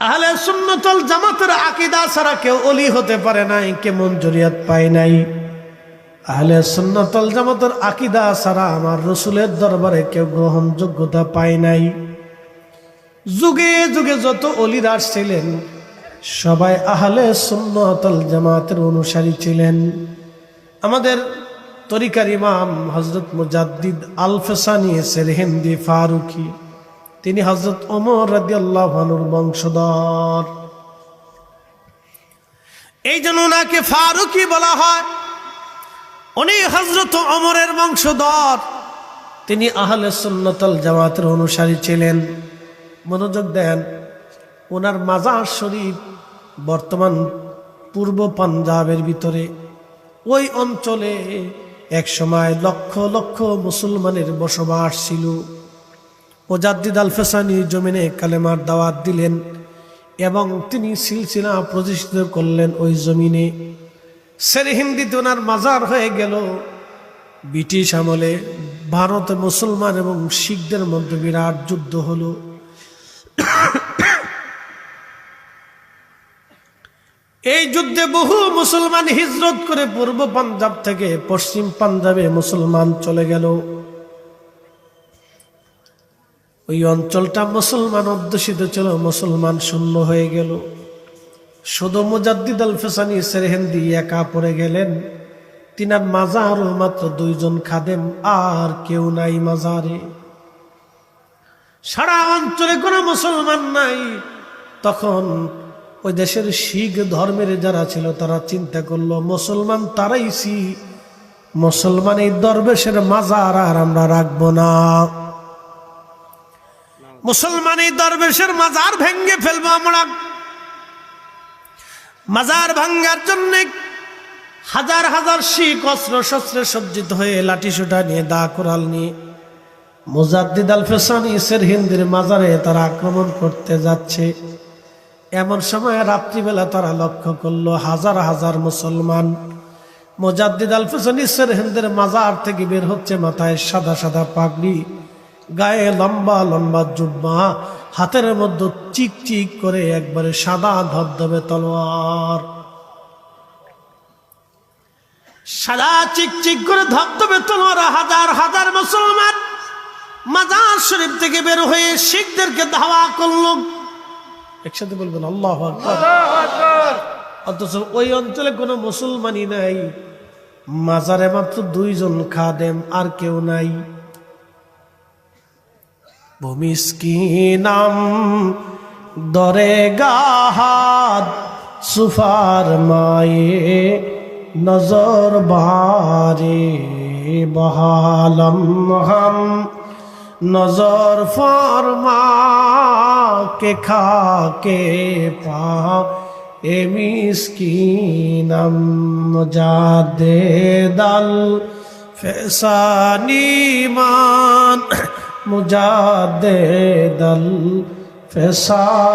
আহলে সুন্নতল জামাতের আকিদা ছাড়া কেউ অলি হতে পারে নাই কেমন জরিয়াত পায় নাই। আহলে সুন্নতল জামাতের আকিদা ছাড়া আমার রসুলের দরবারে কেউ গ্রহণযোগ্যতা পায় নাই। যুগে যুগে যত অলিরা ছিলেন, সবাই আহলে সুন্নতল জামাতের অনুসারী ছিলেন। আমাদের তরিকার ইমাম হজরত মুজাদ্দিদ আল ফেসানি সেরহেন্দি ফারুকি তিনি হজরত অমর রাদি আল্লাহানুর বংশধর। এই জন্য ওনাকে ফারুকি বলা হয়। উনি হজরত অমরের বংশধর। তিনি আহলে সুন্নতল জামাতের অনুসারী ছিলেন। মনোযোগ দেন। ওনার মাজার শরীফ বর্তমান পূর্ব পাঞ্জাবের ভিতরে। ওই অঞ্চলে এক সময় লক্ষ লক্ষ মুসলমানের বসবাস ছিল। ওজাদ্দিদ আল ফেসানি জমিনে কালেমার দাওয়াত দিলেন এবং তিনি সিলসিলা প্রতিষ্ঠিত করলেন ওই জমিনে। সেরহিন্দিতে ওনার মাজার হয়ে গেল। ব্রিটিশ আমলে ভারত মুসলমান এবং শিখদের মধ্যে বিরাট যুদ্ধ হলো। এই যুদ্ধে বহু মুসলমান হিজরত করে পূর্ব পাঞ্জাব থেকে পশ্চিম পাঞ্জাবে মুসলমান চলে গেল। ওই অঞ্চলটা মুসলমান অধ্যুষিত ছিল, মুসলমান শূন্য হয়ে গেল। শুধু মুজাদ্দিদ আল ফেসানি সেরহেন্দি, একা পড়ে গেলেন। তিনার মাজারও মাত্র দুইজন খাদেম, আর কেউ নাই মাজারে। সারা অঞ্চলে কোনো মুসলমান নাই। তখন ওই দেশের শিখ ধর্মের যারা ছিল, তারা চিন্তা করল, মুসলমান তারাই সি মুসলমান এই দরবেশের মাজার আর আমরা রাখব না। মুসলমান এই দরবেশের মাজার ভেঙ্গে ফেলব আমরা। মাজার ভাঙ্গার জন্য হাজার হাজার শিখ অস্ত্র শস্ত্রে সজ্জিত হয়ে লাঠি সুটা নিয়ে দা কোরাল নিয়ে মুজাদ্দিদ আল ফেসানি হিন্দির মাজারে তারা আক্রমণ করতে যাচ্ছে। এমন সময় রাত্রিবেলা তারা লক্ষ্য করল হাজার হাজার মুসলমান। মোজাদ্দিদ আল ফেসানি হিন্দের মাজার থেকে বের হচ্ছে মাথায় সাদা সাদা পাগড়ি। গায়ে লম্বা লম্বা জুব্বা, হাতের মধ্যে চিক চিক করে একবারে সাদা ধবধবে তলোয়ার। সাদা চিক চিক করে ধবধবে তলোয়ার, হাজার হাজার মুসলমান মাজার শরীফ থেকে বের হয়ে শিখদেরকে ধাওয়া করল। একসাথে বলবেন, আল্লাহ অথচ ওই অঞ্চলে কোনো মুসলমানই নাই। মাজারে মাত্র দুইজন খাদেম আর কেউ নাই। ভূমিস্কিনাম দরে গাহাদ সুফার মায়ে নজর বারে বহালম হাম নজর ফরমা কে খাকে পা এ মিসকিনাম জাদে দল ফেসানিমান মুজাদ্দেদ আল ফেসানিমান